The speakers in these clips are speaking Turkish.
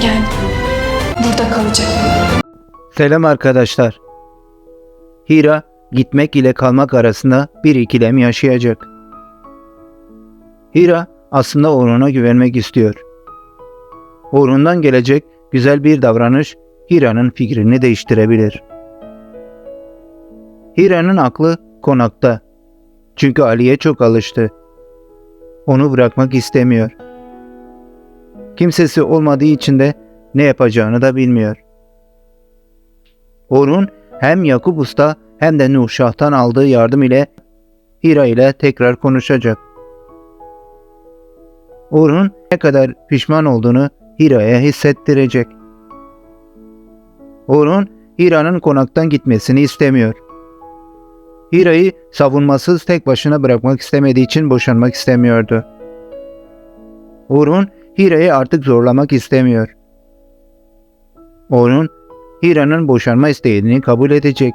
Geldim. Burada kalacağım. Selam arkadaşlar. Hira gitmek ile kalmak arasında bir ikilem yaşayacak. Hira aslında Orhun'a güvenmek istiyor. Orhun'dan gelecek güzel bir davranış Hira'nın fikrini değiştirebilir. Hira'nın aklı konakta. Çünkü Ali'ye çok alıştı. Onu bırakmak istemiyor. Kimsesi olmadığı için de ne yapacağını da bilmiyor. Orhun hem Yakup Usta hem de Nurşah'tan aldığı yardım ile Hira ile tekrar konuşacak. Orhun ne kadar pişman olduğunu Hira'ya hissettirecek. Orhun Hira'nın konaktan gitmesini istemiyor. Hira'yı savunmasız tek başına bırakmak istemediği için boşanmak istemiyordu. Orhun Hira'yı artık zorlamak istemiyor. Orhun Hira'nın boşanma isteğini kabul edecek.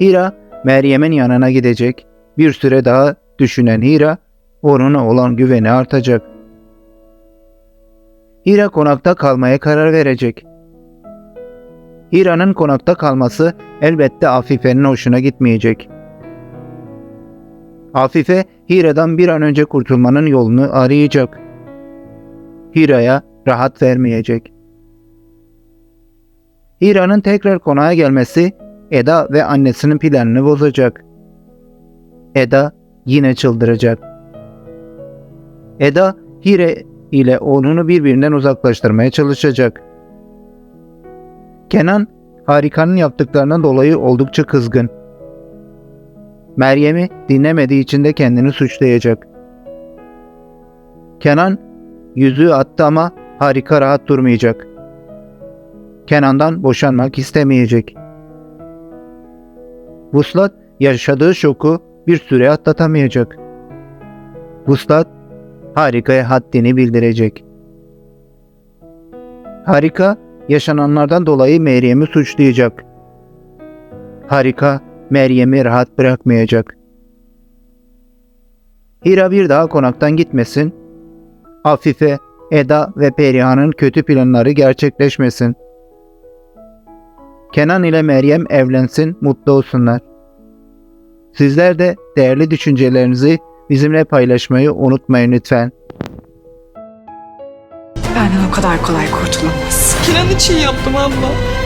Hira, Meryem'in yanına gidecek. Bir süre daha düşünen Hira, Orhun'a olan güveni artacak. Hira konakta kalmaya karar verecek. Hira'nın konakta kalması elbette Afife'nin hoşuna gitmeyecek. Afife, Hira'dan bir an önce kurtulmanın yolunu arayacak. Hira'ya rahat vermeyecek. Hira'nın tekrar konağa gelmesi Eda ve annesinin planını bozacak. Eda yine çıldıracak. Eda Hire ile oğlunu birbirinden uzaklaştırmaya çalışacak. Kenan Harika'nın yaptıklarından dolayı oldukça kızgın. Meryem'i dinlemediği için de kendini suçlayacak. Kenan yüzüğü attı ama Harika rahat durmayacak. Kenan'dan boşanmak istemeyecek. Vuslat yaşadığı şoku bir süre atlatamayacak. Vuslat Harika'ya haddini bildirecek. Harika yaşananlardan dolayı Meryem'i suçlayacak. Harika Meryem'i rahat bırakmayacak. Hira bir daha konaktan gitmesin. Afife, Eda ve Perihan'ın kötü planları gerçekleşmesin. Kenan ile Meryem evlensin, mutlu olsunlar. Sizler de değerli düşüncelerinizi bizimle paylaşmayı unutmayın lütfen. Benden o kadar kolay kurtulamazsın. Kenan için yaptım abla.